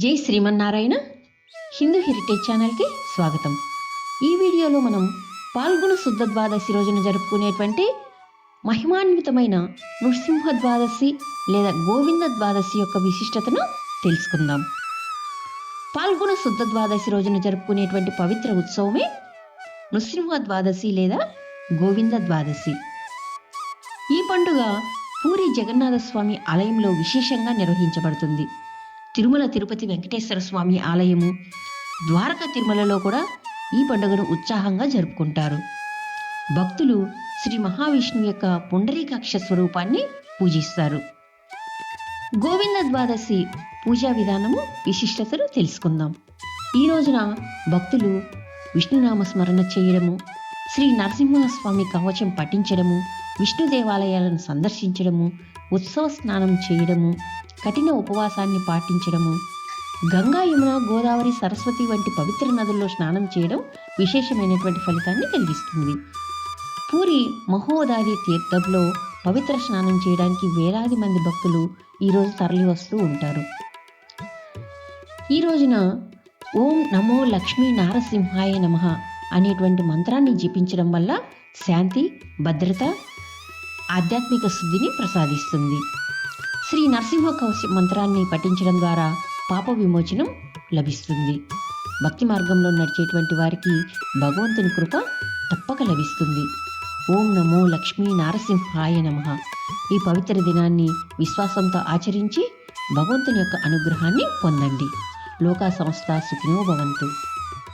జై శ్రీమన్నారాయణ. హిందూ హెరిటేజ్ ఛానల్కి స్వాగతం. ఈ వీడియోలో మనం పాల్గొన శుద్ధ ద్వాదశి రోజున జరుపుకునేటువంటి మహిమాన్వితమైన నృసింహ ద్వాదశి లేదా గోవింద ద్వాదశి యొక్క విశిష్టతను తెలుసుకుందాం. పాల్గొన శుద్ధ ద్వాదశి రోజున జరుపుకునేటువంటి పవిత్ర ఉత్సవమే నృసింహ ద్వాదశి లేదా గోవింద ద్వాదశి. ఈ పండుగ పూరి జగన్నాథ స్వామి ఆలయంలో విశేషంగా నిర్వహించబడుతుంది. తిరుమల తిరుపతి వెంకటేశ్వర స్వామి ఆలయము ద్వారకా తిరుమలలో కూడా ఈ పండుగను ఉత్సాహంగా జరుపుకుంటారు. భక్తులు శ్రీ మహావిష్ణువు యొక్క పుండరీకాక్ష స్వరూపాన్ని పూజిస్తారు. గోవింద ద్వాదశి పూజా విధానము విశిష్టతను తెలుసుకుందాం. ఈ రోజున భక్తులు విష్ణునామ స్మరణ చేయడము శ్రీ నరసింహస్వామి కవచం పఠించడము విష్ణు దేవాలయాలను సందర్శించడము ఉత్సవ స్నానం చేయడము కఠిన ఉపవాసాన్ని పాటించడము గంగా యమున గోదావరి సరస్వతి వంటి పవిత్ర నదుల్లో స్నానం చేయడం విశేషమైనటువంటి ఫలితాన్ని కలిగిస్తుంది. పూరి మహోదాది తీర్థంలో పవిత్ర స్నానం చేయడానికి వేలాది మంది భక్తులు ఈరోజు తరలి వస్తూ ఉంటారు. ఈ రోజున ఓం నమో లక్ష్మీ నారసింహాయ నమ అనేటువంటి మంత్రాన్ని జపించడం వల్ల శాంతి భద్రత ఆధ్యాత్మిక శుద్ధిని ప్రసాదిస్తుంది. శ్రీ నరసింహ కౌశ మంత్రాన్ని పఠించడం ద్వారా పాప విమోచనం లభిస్తుంది. భక్తి మార్గంలో నడిచేటువంటి వారికి భగవంతుని కృప తప్పక లభిస్తుంది. ఓం నమో లక్ష్మీ నారసింహాయ నమ. ఈ పవిత్ర దినాన్ని విశ్వాసంతో ఆచరించి భగవంతుని యొక్క అనుగ్రహాన్ని పొందండి. లోకా సంస్థ సుఖినో భవంతు.